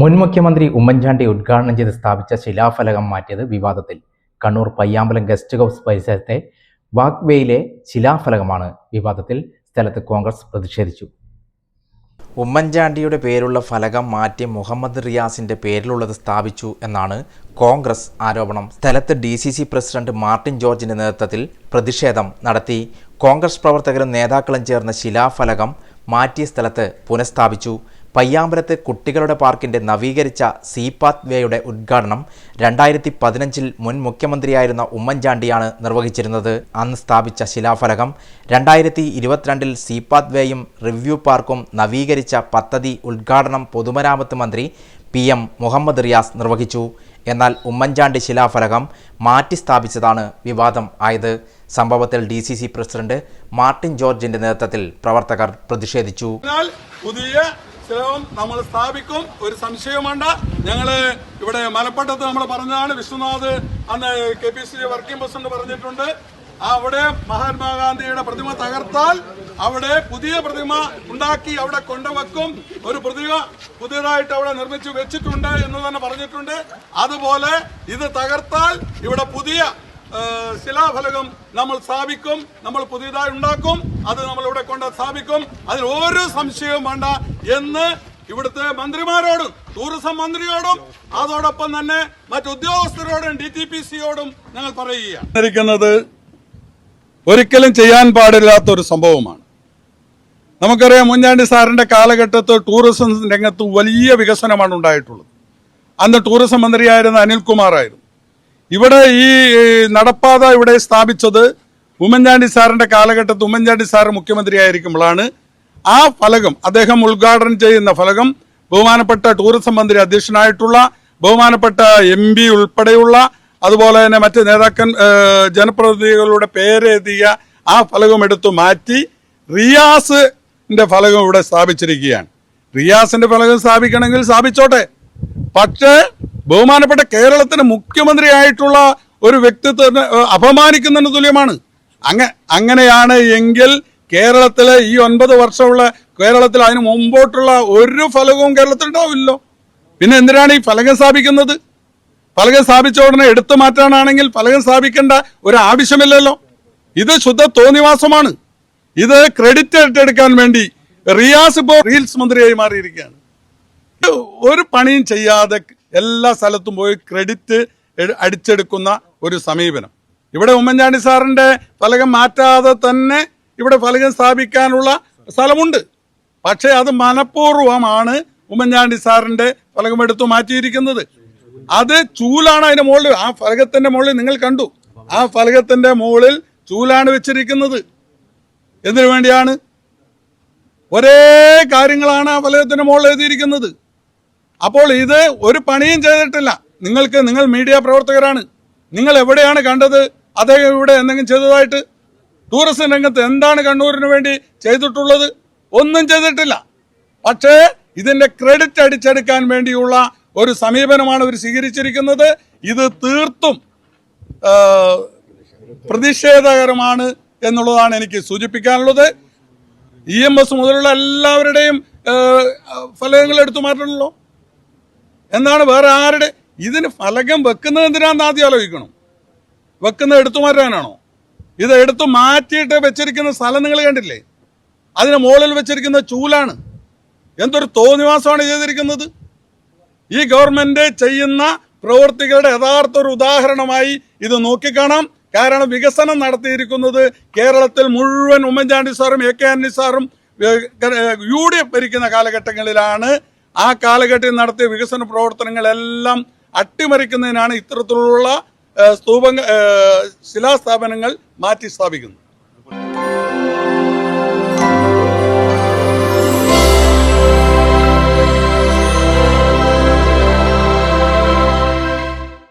മുൻ മുഖ്യമന്ത്രി ഉമ്മൻചാണ്ടി ഉദ്ഘാടനം ചെയ്ത് സ്ഥാപിച്ച ശിലാഫലകം മാറ്റിയത് വിവാദത്തിൽ. കണ്ണൂർ പയ്യാമ്പലം ഗസ്റ്റ് ഹൗസ് പരിസരത്തെ വാക്വേയിലെ ശിലാഫലകമാണ് വിവാദത്തിൽ സ്ഥലത്ത് കോൺഗ്രസ് പ്രതിഷേധിച്ചു. ഉമ്മൻചാണ്ടിയുടെ പേരുള്ള ഫലകം മാറ്റി മുഹമ്മദ് റിയാസിന്റെ പേരിലുള്ളത് സ്ഥാപിച്ചു എന്നാണ് കോൺഗ്രസ് ആരോപണം. സ്ഥലത്ത് D C C president Martin ജോർജിന്റെ നേതൃത്വത്തിൽ പ്രതിഷേധം നടത്തി. കോൺഗ്രസ് പ്രവർത്തകരും നേതാക്കളും ചേർന്ന് ശിലാഫലകം മാറ്റിയ സ്ഥലത്ത് പുനഃസ്ഥാപിച്ചു. പയ്യാമ്പലത്ത് കുട്ടികളുടെ പാർക്കിന്റെ നവീകരിച്ച സീപാത്ത് വേയുടെ ഉദ്ഘാടനം രണ്ടായിരത്തി പതിനഞ്ചിൽ മുൻ മുഖ്യമന്ത്രിയായിരുന്ന ഉമ്മൻചാണ്ടിയാണ് നിർവഹിച്ചിരുന്നത്. അന്ന് സ്ഥാപിച്ച ശിലാഫലകം രണ്ടായിരത്തി ഇരുപത്തിരണ്ടിൽ സീപാത്ത് വേയും റിവ്യൂ പാർക്കും നവീകരിച്ച പദ്ധതി ഉദ്ഘാടനം പൊതുമരാമത്ത് മന്ത്രി പി എം മുഹമ്മദ് റിയാസ് നിർവഹിച്ചു. എന്നാൽ ഉമ്മൻചാണ്ടി ശിലാഫലകം മാറ്റി സ്ഥാപിച്ചതാണ് വിവാദം ആയത്. സംഭവത്തിൽ D C C president Martin ജോർജിന്റെ നേതൃത്വത്തിൽ പ്രവർത്തകർ പ്രതിഷേധിച്ചു. പുതിയ സ്ഥലവും നമ്മൾ സ്ഥാപിക്കും. ഒരു സംശയവും വേണ്ട. ഞങ്ങൾ ഇവിടെ മലപ്പട്ടത്ത് നമ്മൾ പറഞ്ഞതാണ്. വിശ്വനാഥ് അന്ന് K P C working president പറഞ്ഞിട്ടുണ്ട്. അവിടെ മഹാത്മാഗാന്ധിയുടെ പ്രതിമ തകർത്താൽ അവിടെ പുതിയ പ്രതിമ ഉണ്ടാക്കി അവിടെ കൊണ്ടുവെക്കും. ഒരു പ്രതിമ പുതിയതായിട്ട് അവിടെ നിർമ്മിച്ചു വെച്ചിട്ടുണ്ട് എന്ന് തന്നെ പറഞ്ഞിട്ടുണ്ട്. അതുപോലെ ഇത് തകർത്താൽ ഇവിടെ പുതിയ ശിലാഫലകം നമ്മൾ സ്ഥാപിക്കും നമ്മൾ പുതിയതായി ഉണ്ടാക്കും അത് നമ്മൾ ഇവിടെ കൊണ്ട് സ്ഥാപിക്കും. അതിൽ ഒരു സംശയവും വേണ്ട എന്ന് ഇവിടുത്തെ മന്ത്രിമാരോടും ടൂറിസം മന്ത്രിയോടും അതോടൊപ്പം തന്നെ മറ്റു ഉദ്യോഗസ്ഥരോടും ഡി ടി പി സിയോടും ഞങ്ങൾ പറയുകയാണ്. ഒരിക്കലും ചെയ്യാൻ പാടില്ലാത്ത ഒരു സംഭവമാണ്. നമുക്കറിയാം മുഞ്ഞാണ്ടി സാറിന്റെ കാലഘട്ടത്ത് ടൂറിസം രംഗത്ത് വലിയ വികസനമാണ് ഉണ്ടായിട്ടുള്ളത്. അന്ന് ടൂറിസം മന്ത്രിയായിരുന്ന അനിൽകുമാർ ആയിരുന്നു ഇവിടെ ഈ നടപ്പാത ഇവിടെ സ്ഥാപിച്ചത് ഉമ്മൻചാണ്ടി സാറിന്റെ കാലഘട്ടത്ത് ഉമ്മൻചാണ്ടി സാർ മുഖ്യമന്ത്രിയായിരിക്കുമ്പോഴാണ്. ആ ഫലകം അദ്ദേഹം ഉദ്ഘാടനം ചെയ്യുന്ന ഫലകം ബഹുമാനപ്പെട്ട ടൂറിസം മന്ത്രി അധ്യക്ഷനായിട്ടുള്ള ബഹുമാനപ്പെട്ട എം പി ഉൾപ്പെടെയുള്ള അതുപോലെ തന്നെ മറ്റ് നേതാക്കൻ ജനപ്രതിനിധികളുടെ പേരെഴുതിയ ആ ഫലകം എടുത്തു മാറ്റി റിയാസിന്റെ ഫലകം ഇവിടെ സ്ഥാപിച്ചിരിക്കുകയാണ്. റിയാസിന്റെ ഫലകം സ്ഥാപിക്കണമെങ്കിൽ സ്ഥാപിച്ചോട്ടെ. പക്ഷേ ബഹുമാനപ്പെട്ട കേരളത്തിന് മുഖ്യമന്ത്രിയായിട്ടുള്ള ഒരു വ്യക്തിത്വത്തിന് അപമാനിക്കുന്നതിന് തുല്യമാണ്. അങ്ങ അങ്ങനെയാണ് എങ്കിൽ കേരളത്തിലെ ഈ ഒൻപത് വർഷമുള്ള കേരളത്തിൽ അതിന് മുമ്പോട്ടുള്ള ഒരു ഫലകവും കേരളത്തിൽ ഉണ്ടാവില്ലല്ലോ. പിന്നെ എന്തിനാണ് ഈ ഫലകം സ്ഥാപിക്കുന്നത്? ഫലകം സ്ഥാപിച്ച ഉടനെ എടുത്തു മാറ്റാനാണെങ്കിൽ ഫലകം സ്ഥാപിക്കേണ്ട ഒരു ആവശ്യമില്ലല്ലോ. ഇത് ശുദ്ധ തോന്നിവാസമാണ്. ഇത് ക്രെഡിറ്റ് ഏറ്റെടുക്കാൻ വേണ്ടി റിയാസ് ഇപ്പോൾ റീൽസ് മന്ത്രിയായി മാറിയിരിക്കുകയാണ്. ഒരു പണിയും ചെയ്യാതെ എല്ലാ സ്ഥലത്തും പോയി ക്രെഡിറ്റ് അടിച്ചെടുക്കുന്ന ഒരു സമീപനം. ഇവിടെ ഉമ്മൻചാണ്ടി സാറിന്റെ ഫലകം മാറ്റാതെ തന്നെ ഇവിടെ ഫലകം സ്ഥാപിക്കാനുള്ള സ്ഥലമുണ്ട്. പക്ഷേ അത് മനഃപൂർവമാണ് ഉമ്മൻചാണ്ടി സാറിന്റെ ഫലകം എടുത്തു മാറ്റിയിരിക്കുന്നത്. അത് ചൂലാണ് അതിന്റെ മുകളിൽ. ആ ഫലകത്തിന്റെ മുകളിൽ നിങ്ങൾ കണ്ടു. ആ ഫലകത്തിന്റെ മുകളിൽ ചൂലാണ് വെച്ചിരിക്കുന്നത്. എന്തിനു വേണ്ടിയാണ്? ഒരേ കാര്യങ്ങളാണ് ആ ഫലകത്തിന്റെ മുകളിൽ എഴുതിയിരിക്കുന്നത്. അപ്പോൾ ഇത് ഒരു പണിയും ചെയ്തിട്ടില്ല. നിങ്ങൾക്ക് നിങ്ങൾ മീഡിയ പ്രവർത്തകരാണ്. നിങ്ങൾ എവിടെയാണ് കണ്ടത്? അദ്ദേഹം ഇവിടെ എന്തെങ്കിലും ചെയ്തതായിട്ട്? ടൂറിസം രംഗത്ത് എന്താണ് കണ്ണൂരിന് വേണ്ടി ചെയ്തിട്ടുള്ളത്? ഒന്നും ചെയ്തിട്ടില്ല. പക്ഷേ ഇതിന്റെ ക്രെഡിറ്റ് അടിച്ചെടുക്കാൻ വേണ്ടിയുള്ള ഒരു സമീപനമാണ് ഇവർ സ്വീകരിച്ചിരിക്കുന്നത്. ഇത് തീർത്തും പ്രതിഷേധകരമാണ് എന്നുള്ളതാണ് എനിക്ക് സൂചിപ്പിക്കാനുള്ളത്. ഇ എം എസ് മുതലുള്ള എല്ലാവരുടെയും ഫലങ്ങൾ എടുത്തു മാറ്റണല്ലോ എന്താണ് വേറെ ആരുടെ? ഇതിന് ഫലകം വെക്കുന്നത് എന്തിനാന്ന് ആദ്യം ആലോചിക്കണം. വെക്കുന്നത് എടുത്തു മാറ്റാനാണോ? ഇത് എടുത്തു മാറ്റിയിട്ട് വെച്ചിരിക്കുന്ന സ്ഥലം നിങ്ങൾ കണ്ടില്ലേ? അതിന് മുകളിൽ വെച്ചിരിക്കുന്ന ചൂലാണ്. എന്തൊരു തോന്നിവാസമാണ് ചെയ്തിരിക്കുന്നത്? ഈ ഗവൺമെന്റ് ചെയ്യുന്ന പ്രവൃത്തികളുടെ യഥാർത്ഥ ഒരു ഉദാഹരണമായി ഇത് നോക്കിക്കാണാം. കാരണം വികസനം നടത്തിയിരിക്കുന്നത് കേരളത്തിൽ മുഴുവൻ ഉമ്മൻചാണ്ടി സാറും എ കെ ആന്റണി സാറും യു ഡി എഫ് ഭരിക്കുന്ന കാലഘട്ടങ്ങളിലാണ് ആ കാലഘട്ടത്തിൽ നടത്തിയ വികസന പ്രവർത്തനങ്ങളെല്ലാം അട്ടിമറിക്കുന്നതിനാണ് ഇത്തരത്തിലുള്ള സ്തൂപ ശിലാസ്ഥാപനങ്ങൾ മാറ്റി സ്ഥാപിക്കുന്നത്.